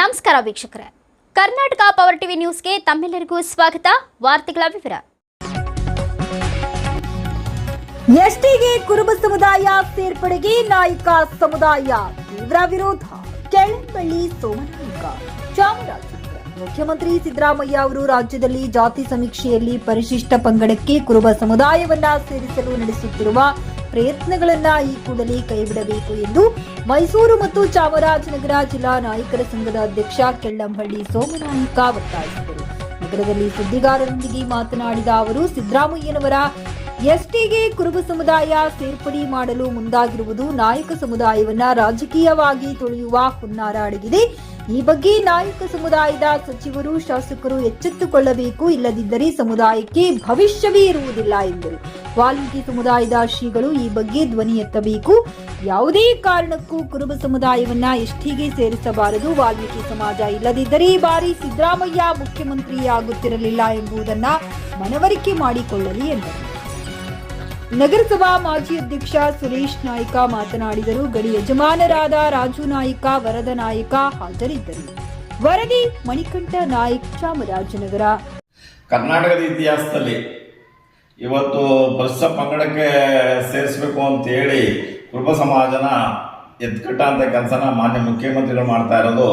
ನಮಸ್ಕಾರ ವೀಕ್ಷಕರೇ. Karnataka power TV ನ್ಯೂಸ್ಗೆ ತಮ್ಮೆಲ್ಲರಿಗೂ ಸ್ವಾಗತ. ವಾರ್ತೆಗಳ ವಿವರ. ಎಸ್ಟಿಗೆ ಕುರುಬ ಸಮುದಾಯ ಸೇರ್ಪಡೆಗೆ ನಾಯಕ ಸಮುದಾಯ ತೀವ್ರ ವಿರೋಧ. ಕೆಳಂಬಳ್ಳಿ ಸೋಮನಾಯಕ ಚಾಮರಾಜನಗರ ಮುಖ್ಯಮಂತ್ರಿ ಸಿದ್ದರಾಮಯ್ಯ ಅವರು ರಾಜ್ಯದಲ್ಲಿ ಜಾತಿ ಸಮೀಕ್ಷೆಯಲ್ಲಿ ಪರಿಶಿಷ್ಟ ಪಂಗಡಕ್ಕೆ ಕುರುಬ ಸಮುದಾಯವನ್ನ ಸೇರಿಸಲು ನಡೆಸುತ್ತಿರುವ ಪ್ರಯತ್ನಗಳನ್ನ ಈ ಕೂಡಲೇ ಕೈಬಿಡಬೇಕು ಎಂದು ಮೈಸೂರು ಮತ್ತು ಚಾಮರಾಜನಗರ ಜಿಲ್ಲಾ ನಾಯಕರ ಸಂಘದ ಅಧ್ಯಕ್ಷ ಕೆಳ್ಳಂಬಳ್ಳಿ ಸೋಮನಾಯಕ ಒತ್ತಾಯಿಸಿದರು. ನಗರದಲ್ಲಿ ಸುದ್ದಿಗಾರರೊಂದಿಗೆ ಮಾತನಾಡಿದ ಅವರು, ಸಿದ್ದರಾಮಯ್ಯನವರ ಎಸ್ಟಿಗೆ ಕುರುಬ ಸಮುದಾಯ ಸೇರ್ಪಡೆ ಮಾಡಲು ಮುಂದಾಗಿರುವುದು ನಾಯಕ ಸಮುದಾಯವನ್ನ ರಾಜಕೀಯವಾಗಿ ತುಳಿಯುವ ಹುನ್ನಾರ ಅಡಗಿದೆ. ಈ ಬಗ್ಗೆ ನಾಯಕ ಸಮುದಾಯದ ಸಚಿವರು, ಶಾಸಕರು ಎಚ್ಚೆತ್ತುಕೊಳ್ಳಬೇಕು, ಇಲ್ಲದಿದ್ದರೆ ಸಮುದಾಯಕ್ಕೆ ಭವಿಷ್ಯವೇ ಇರುವುದಿಲ್ಲ ಎಂದರು. ವಾಲ್ಮೀಕಿ ಸಮುದಾಯದ ಶ್ರೀಗಳು ಈ ಬಗ್ಗೆ ಧ್ವನಿ ಎತ್ತಬೇಕು. ಯಾವುದೇ ಕಾರಣಕ್ಕೂ ಕುರುಬ ಸಮುದಾಯವನ್ನ ಎಷ್ಟಿಗೆ ಸೇರಿಸಬಾರದು? ವಾಲ್ಮೀಕಿ ಸಮಾಜ ಇಲ್ಲದಿದ್ದರೆ ಈ ಬಾರಿ ಸಿದ್ದರಾಮಯ್ಯ ಮುಖ್ಯಮಂತ್ರಿಯಾಗುತ್ತಿರಲಿಲ್ಲ ಎಂಬುದನ್ನ ಮನವರಿಕೆ ಮಾಡಿಕೊಳ್ಳಲಿ ಎಂದರು. ನಗರಸಭಾ ಮಾಜಿ ಅಧ್ಯಕ್ಷ ಸುರೇಶ್ ನಾಯ್ಕ ಮಾತನಾಡಿದರು. ಗಡಿ ಯಜಮಾನರಾದ ರಾಜು ನಾಯ್ಕ, ವರದ ನಾಯಕ ಹಾಜರಿದ್ದರು. ವರದಿ ಮಣಿಕಂಠ ನಾಯ್ಕ ಚಾಮರಾಜನಗರ. ಕರ್ನಾಟಕದ ಇತಿಹಾಸದಲ್ಲಿ ಇವತ್ತು ಪರಿಶಿಷ್ಟ ಪಂಗಡಕ್ಕೆ ಸೇರಿಸಬೇಕು ಅಂತೇಳಿ ಕುರುಬ ಸಮಾಜನ ಎತ್ಕಟ್ಟಂತ ಕೆಲಸನ ಮಾನ್ಯ ಮುಖ್ಯಮಂತ್ರಿಗಳು ಮಾಡ್ತಾ ಇರೋದು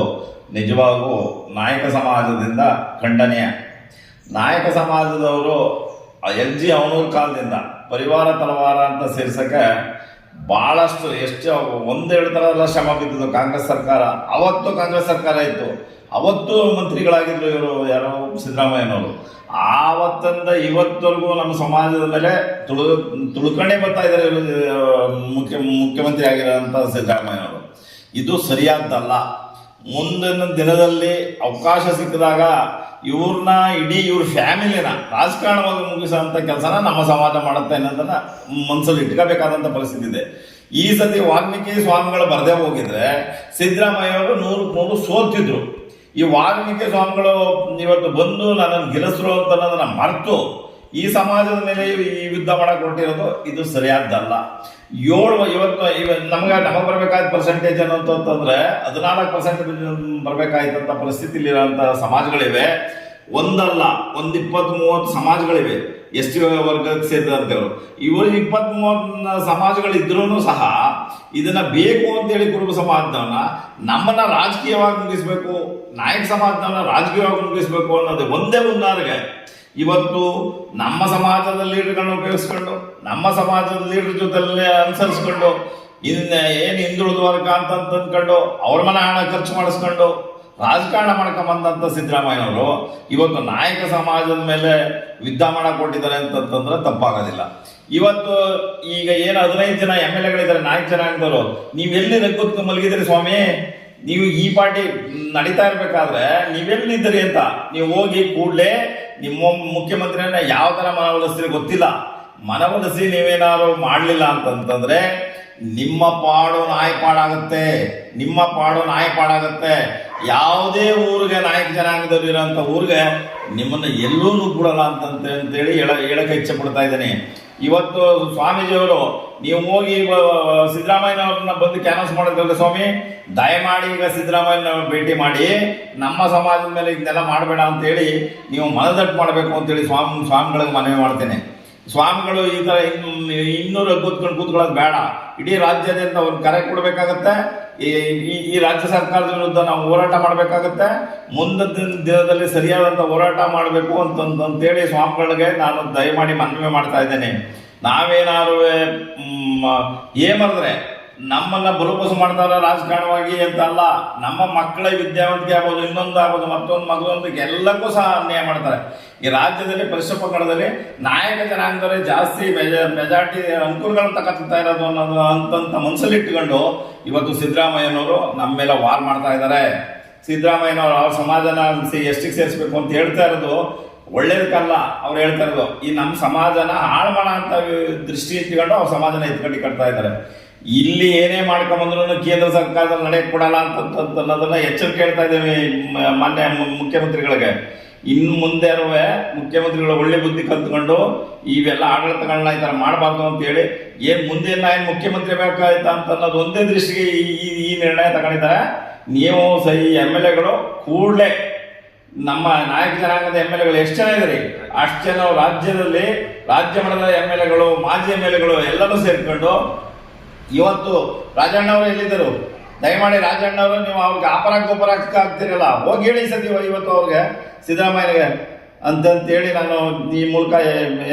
ನಿಜವಾಗೂ ನಾಯಕ ಸಮಾಜದಿಂದ ಖಂಡನೀಯ. ನಾಯಕ ಸಮಾಜದವರು ಎಲ್ ಜಿ ಅವನೂರ್ ಕಾಲದಿಂದ ಪರಿವಾರ ತಲವಾರ ಅಂತ ಸೇರ್ಸಕ್ಕೆ ಭಾಳಷ್ಟು ಎಷ್ಟು ಒಂದೆರಡು ಹೇಳ್ತಾರಲ್ಲ ಶ್ರಮ ಬಿದ್ದಿದ್ದು ಕಾಂಗ್ರೆಸ್ ಸರ್ಕಾರ. ಅವತ್ತು ಕಾಂಗ್ರೆಸ್ ಸರ್ಕಾರ ಇತ್ತು. ಅವತ್ತು ಮಂತ್ರಿಗಳಾಗಿದ್ರು ಇವರು, ಯಾರೋ ಸಿದ್ದರಾಮಯ್ಯನವರು. ಆವತ್ತಿಂದ ಇವತ್ತವರೆಗೂ ನಮ್ಮ ಸಮಾಜದ ಮೇಲೆ ತುಳು ತುಳ್ಕೊಂಡೇ ಬರ್ತಾ ಇದ್ದಾರೆ ಮುಖ್ಯ, ಮುಖ್ಯಮಂತ್ರಿ ಆಗಿರೋಂಥ ಸಿದ್ದರಾಮಯ್ಯನವರು. ಇದು ಸರಿಯಾದ್ದಲ್ಲ. ಮುಂದಿನ ದಿನದಲ್ಲಿ ಅವಕಾಶ ಸಿಕ್ಕಿದಾಗ ಇವ್ರನ್ನ ಇಡೀ ಇವ್ರ ಫ್ಯಾಮಿಲಿನ ರಾಜಕಾರಣವಾಗಿ ಮುಗಿಸೋಂಥ ಕೆಲಸನ ನಮ್ಮ ಸಮಾಜ ಮಾಡುತ್ತೆ ಅನ್ನೋದನ್ನ ಮನಸ್ಸಲ್ಲಿ ಇಟ್ಕೋಬೇಕಾದಂಥ ಪರಿಸ್ಥಿತಿ ಇದೆ. ಈ ಸತಿ ವಾಲ್ಮೀಕಿ ಸ್ವಾಮಿಗಳು ಬರದೇ ಹೋಗಿದ್ರೆ ಸಿದ್ದರಾಮಯ್ಯ ಅವರು ನೂರು ನೂರು ಸೋಲ್ತಿದ್ರು. ಈ ವಾಲ್ಮೀಕಿ ಸ್ವಾಮಿಗಳು ಇವತ್ತು ಬಂದು ನನ್ನನ್ನು ಗೆಲ್ಲಿಸ್ರು ಅಂತ ಅನ್ನೋದನ್ನ ಮರೆತು ಈ ಸಮಾಜದ ಮೇಲೆ ಈ ಯುದ್ಧ ಮಾಡಕ್ ಹೊರಟಿರೋದು ಇದು ಸರಿಯಾದ್ದಲ್ಲ. ಏಳು ಇವತ್ತು ಇವ ನಮ್ಗೆ ನಮಗೆ ಬರಬೇಕಾದ ಪರ್ಸೆಂಟೇಜ್ ಅನ್ನೋಂತಂದ್ರೆ ಹದಿನಾಲ್ಕು ಪರ್ಸೆಂಟ್ ಬರಬೇಕಾಯ್ತಂತ ಪರಿಸ್ಥಿತಿಲಿರೋಂಥ ಸಮಾಜಗಳಿವೆ. ಒಂದಲ್ಲ, ಒಂದು ಇಪ್ಪತ್ತ್ ಮೂವತ್ತು ಸಮಾಜಗಳಿವೆ. ಎಸ್ ಟಿ ವರ್ಗಕ್ಕೆ ಸೇರಿದಂಥವ್ರು ಇವರು ಇಪ್ಪತ್ತ್ ಮೂವತ್ತು ಸಮಾಜಗಳಿದ್ರೂ ಸಹ ಇದನ್ನ ಬೇಕು ಅಂತೇಳಿ ಕುರುಬ ಸಮಾಜದವನ್ನ ನಮ್ಮನ್ನ ರಾಜಕೀಯವಾಗಿ ಮುಗಿಸ್ಬೇಕು ನಾಯಕ ಸಮಾಜದವನ್ನ ರಾಜಕೀಯವಾಗಿ ಮುಗಿಸ್ಬೇಕು ಅನ್ನೋದು ಒಂದೇ ಮುನ್ನಾರಿಗೆ ಇವತ್ತು ನಮ್ಮ ಸಮಾಜದ ಲೀಡರ್ಗಳನ್ನ ಉಪಯೋಗಿಸ್ಕೊಂಡು, ನಮ್ಮ ಸಮಾಜದ ಲೀಡರ್ ಜೊತೆಲೇ ಅನುಸರಿಸ್ಕೊಂಡು ಇನ್ನ ಏನು ಹಿಂದುಳಿದ ವರ್ಗ ಅಂತ ಅಂದ್ಕೊಂಡು, ಅವ್ರ ಮನೆ ಹಣ ಖರ್ಚು ಮಾಡಿಸ್ಕೊಂಡು, ರಾಜಕಾರಣ ಮಾಡ್ಕೊಂಬಂದಂಥ ಸಿದ್ದರಾಮಯ್ಯನವರು ಇವತ್ತು ನಾಯಕ ಸಮಾಜದ ಮೇಲೆ ಯುದ್ಧ ಕೊಟ್ಟಿದ್ದಾರೆ ಅಂತಂತಂದ್ರೆ ತಪ್ಪಾಗೋದಿಲ್ಲ. ಇವತ್ತು ಈಗ ಏನು ಹದಿನೈದು ಜನ ಎಂ ಎಲ್ ಎಗಳಿದ್ದಾರೆ ನಾಯಕ ನೀವು ಎಲ್ಲಿ ರಗ್ಗುತ್ತು ಮಲಗಿದ್ರಿ ಸ್ವಾಮಿ? ನೀವು ಈ ಪಾರ್ಟಿ ನಡೀತಾ ಇರ್ಬೇಕಾದ್ರೆ ನೀವೆಲ್ಲಿದ್ದೀರಿ ಅಂತ, ನೀವು ಹೋಗಿ ಕೂಡಲೇ ನಿಮ್ಮ ಮುಖ್ಯಮಂತ್ರಿಯನ್ನ ಯಾವ ಥರ ಮನವೊಲಿಸ್ತೀರಿ ಗೊತ್ತಿಲ್ಲ. ಮನವೊಲಿಸಿ ನೀವೇನಾದ್ರು ಮಾಡಲಿಲ್ಲ ಅಂತಂತಂದ್ರೆ, ನಿಮ್ಮ ಪಾಡು ನಾಯಿ ಪಾಡಾಗುತ್ತೆ, ನಿಮ್ಮ ಪಾಡು ನಾಯಿ ಪಾಡಾಗುತ್ತೆ, ಯಾವುದೇ ಊರಿಗೆ ನಾಯಕ ಜನಾಂಗದವ್ರು ಇರೋಂಥ ಊರಿಗೆ ನಿಮ್ಮನ್ನು ಎಲ್ಲೂ ಬಿಡಲ್ಲ ಅಂತಂತೇಳಿ ಹೇಳ ಹೇಳಕ್ಕೆ ಇಚ್ಛೆ ಪಡ್ತಾ ಇದ್ದೀನಿ. ಇವತ್ತು ಸ್ವಾಮೀಜಿಯವರು, ನೀವು ಹೋಗಿ ಸಿದ್ದರಾಮಯ್ಯನವ್ರನ್ನ ಬಂದು ಕ್ಯಾನ್ವಸ್ ಮಾಡಿದ್ರಲ್ಲ ಸ್ವಾಮಿ? ದಯಮಾಡಿ ಈಗ ಸಿದ್ದರಾಮಯ್ಯನ ಭೇಟಿ ಮಾಡಿ, ನಮ್ಮ ಸಮಾಜದ ಮೇಲೆ ಇದನ್ನೆಲ್ಲ ಮಾಡಬೇಡ ಅಂತೇಳಿ ನೀವು ಮನದಟ್ಟು ಮಾಡಬೇಕು ಅಂತೇಳಿ ಸ್ವಾಮಿ, ಸ್ವಾಮಿಗಳಿಗೆ ಮನವಿ ಮಾಡ್ತೇನೆ. ಸ್ವಾಮಿಗಳು ಈ ಥರ ಇನ್ನು ಇನ್ನೂರು ಕೂತ್ಕೊಂಡು ಕೂತ್ಕೊಳ್ಳೋದು ಬೇಡ. ಇಡೀ ರಾಜ್ಯದಿಂದ ಅವ್ರಿಗೆ ಕರೆ ಕೊಡಬೇಕಾಗತ್ತೆ. ಈ, ಈ- ರಾಜ್ಯ ಸರ್ಕಾರದ ವಿರುದ್ಧ ನಾವು ಹೋರಾಟ ಮಾಡಬೇಕಾಗುತ್ತೆ. ಮುಂದಿನ ದಿನದಲ್ಲಿ ಸರಿಯಾದಂಥ ಹೋರಾಟ ಮಾಡಬೇಕು ಅಂತ, ಅಂತೇಳಿ ಸ್ವಾಮಿಗಳಿಗೆ ನಾನು ದಯಮಾಡಿ ಮನವಿ ಮಾಡ್ತಾ ಇದ್ದೇನೆ. ನಾವೇನಾದ್ರೂ ಏಮಂದ್ರೆ ನಮ್ಮನ್ನ ಬುರುಪಸು ಮಾಡ್ತಾರ ರಾಜಕಾರಣವಾಗಿ ಅಂತ ಅಲ್ಲ ನಮ್ಮ ಮಕ್ಕಳ ವಿದ್ಯಾವಂತಿಕೆ ಆಗ್ಬೋದು, ಇನ್ನೊಂದು ಆಗ್ಬೋದು, ಮತ್ತೊಂದು ಮಗದೊಂದಕ್ಕೆ ಎಲ್ಲಕ್ಕೂ ಸಹ ಅನ್ಯಾಯ ಮಾಡ್ತಾರೆ. ಈ ರಾಜ್ಯದಲ್ಲಿ ಪರಿಶಿಷ್ಟ ಪಂಗಡದಲ್ಲಿ ನಾಯಕ ಜನಾಂಗದವರೇ ಜಾಸ್ತಿ ಮೆಜ ಮೆಜಾರಿಟಿ ಅನುಕೂಲಗಳನ್ನ ತಗೊಳ್ತಾ ಇರೋದು ಅನ್ನೋದು ಅಂತಂತ ಮನಸ್ಸಲ್ಲಿ ಇಟ್ಟುಕೊಂಡು ಇವತ್ತು ಸಿದ್ದರಾಮಯ್ಯನವರು ನಮ್ಮ ಮೇಲೆ ವಾರ್ ಮಾಡ್ತಾ ಇದ್ದಾರೆ. ಸಿದ್ದರಾಮಯ್ಯನವರು ಅವ್ರ ಸಮಾಜನ ಎಷ್ಟಿಗೆ ಸೇರಿಸ್ಬೇಕು ಅಂತ ಹೇಳ್ತಾ ಇರೋದು ಒಳ್ಳೇದಕ್ಕಲ್ಲ, ಅವ್ರು ಹೇಳ್ತಾ ಇರೋದು. ಈ ನಮ್ಮ ಸಮಾಜನ ಹಾಳು ಮಾಡೋ ಅಂತ ದೃಷ್ಟಿ ಇಟ್ಕೊಂಡು ಅವ್ರ ಸಮಾಜನ ಎತ್ಕೊಂಡು ಕಟ್ತಾ ಇದ್ದಾರೆ. ಇಲ್ಲಿ ಏನೇ ಮಾಡ್ಕೊಂಬಂದ್ರು ಕೇಂದ್ರ ಸರ್ಕಾರದಲ್ಲಿ ನಡೆಯಕ್ಕೆ ಕೊಡಲ್ಲ ಅಂತದನ್ನ ಎಚ್ಚರಿಕೆ ಹೇಳ್ತಾ ಇದ್ದೇವೆ ಮಾನ್ಯ ಮುಖ್ಯಮಂತ್ರಿಗಳಿಗೆ. ಇನ್ನು ಮುಂದೆ ಮುಖ್ಯಮಂತ್ರಿಗಳು ಒಳ್ಳೆ ಬುದ್ಧಿ ಕಲ್ತ್ಕೊಂಡು ಇವೆಲ್ಲ ಆಡಳಿತಗಳನ್ನ ಈ ಥರ ಮಾಡಬಾರ್ದು ಅಂತೇಳಿ ಏನು ಮುಂದೆ ಏನು ಮುಖ್ಯಮಂತ್ರಿ ಬೇಕಾಯ್ತಾ ಅಂತ ಅನ್ನೋದು ಒಂದೇ ದೃಷ್ಟಿಗೆ ಈ, ಈ- ನಿರ್ಣಯ ತಗೊಂಡಿದ್ದಾರೆ. ನೀವು ಸರಿ ಎಂ ಎಲ್ ಎಗಳು ಕೂಡಲೇ ನಮ್ಮ ನಾಯಕ ಜನಾಂಗದ ಎಂ ಎಲ್ ಎಗಳು ಎಷ್ಟು ಜನ ಇದ್ದಾರೆ? ಅಷ್ಟು ಜನ ರಾಜ್ಯದಲ್ಲಿ, ರಾಜ್ಯ ಮಟ್ಟದ ಎಂ ಎಲ್ ಎಗಳು, ಮಾಜಿ ಎಂ ಎಲ್ ಎಗಳು ಎಲ್ಲರೂ ಸೇರ್ಕೊಂಡು ಇವತ್ತು ರಾಜಣ್ಣ ಅವರು ಎಲ್ಲಿದ್ದರು? ದಯಮಾಡಿ ರಾಜಣ್ಣ ಅವರು, ನೀವು ಅವ್ರಿಗೆ ಅಪರ ಗೊಬ್ಬರ ಆಗ್ತಿರಲ್ಲ. ಹೋಗಿ ಹೇಳಿ ಸತಿ ಇವತ್ತು ಅವ್ರಿಗೆ ಸಿದ್ದರಾಮಯ್ಯಗೆ. ಅಂತಂತೇಳಿ ನಾನು ಈ ಮೂಲಕ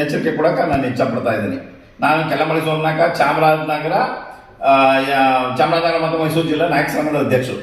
ಎಚ್ಚರಿಕೆ ಕೊಡಕ್ಕೆ ನಾನು ಇಚ್ಛಪಡ್ತಾ ಇದ್ದೀನಿ. ನಾನು ಕೆಲಮಳಿ ಸೋಮನಾಥ ಚಾಮರಾಜನಗರ ಚಾಮರಾಜನಗರ ಮತ್ತು ಮೈಸೂರು ಜಿಲ್ಲಾ ನಾಯಕ ಸಂಘದ ಅಧ್ಯಕ್ಷರು.